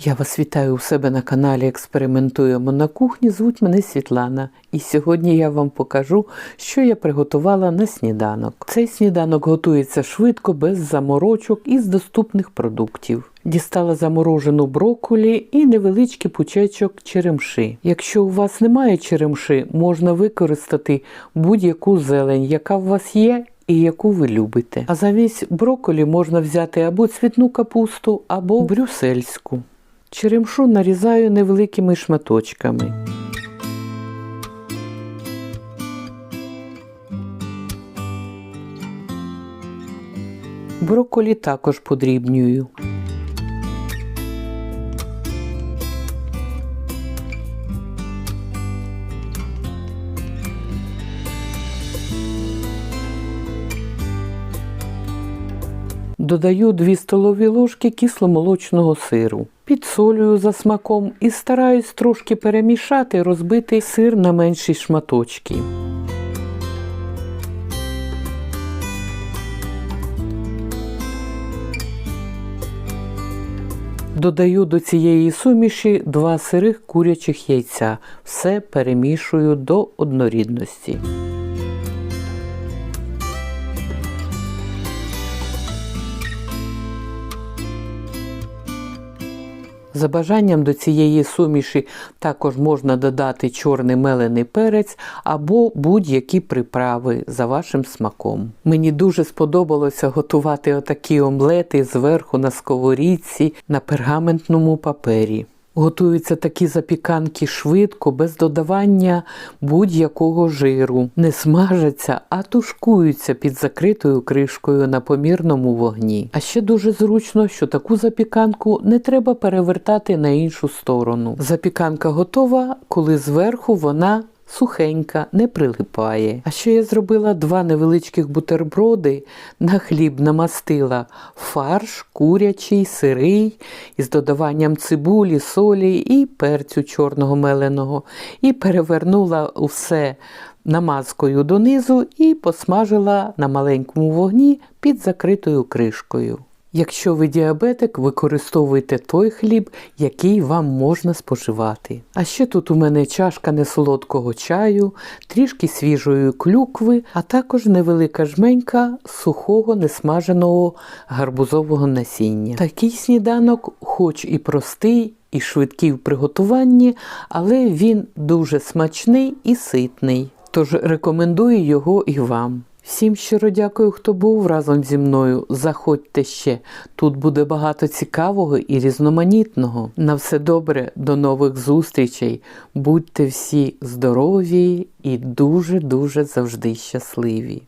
Я вас вітаю у себе на каналі Експериментуємо на кухні. Звуть мене Світлана. І сьогодні я вам покажу, що я приготувала на сніданок. Цей сніданок готується швидко, без заморочок і з доступних продуктів. Дістала заморожену брокколі і невеличкий пучечок черемши. Якщо у вас немає черемши, можна використати будь-яку зелень, яка у вас є, і яку ви любите. А замість брокколі можна взяти або цвітну капусту, або брюссельську. Черемшу нарізаю невеликими шматочками. Брокколі також подрібнюю. Додаю 2 столові ложки кисломолочного сиру. Підсолюю за смаком і стараюсь трошки перемішати, розбити сир на менші шматочки. Додаю до цієї суміші два сирих курячих яйця. Все перемішую до однорідності. За бажанням до цієї суміші також можна додати чорний мелений перець або будь-які приправи за вашим смаком. Мені дуже сподобалося готувати отакі омлети зверху на сковорідці на пергаментному папері. Готуються такі запіканки швидко, без додавання будь-якого жиру. Не смажаться, а тушкуються під закритою кришкою на помірному вогні. А ще дуже зручно, що таку запіканку не треба перевертати на іншу сторону. Запіканка готова, коли зверху вона сухенька, не прилипає. А ще я зробила два невеличких бутерброди на хліб намастила фарш, курячий, сирий, із додаванням цибулі, солі і перцю чорного меленого. І перевернула усе намазкою донизу і посмажила на маленькому вогні під закритою кришкою. Якщо ви діабетик, використовуйте той хліб, який вам можна споживати. А ще тут у мене чашка несолодкого чаю, трішки свіжої клюкви, а також невелика жменька сухого несмаженого гарбузового насіння. Такий сніданок, хоч і простий, і швидкий в приготуванні, але він дуже смачний і ситний. Тож рекомендую його і вам. Всім щиро дякую, хто був разом зі мною. Заходьте ще. Тут буде багато цікавого і різноманітного. На все добре, до нових зустрічей. Будьте всі здорові і дуже-дуже завжди щасливі.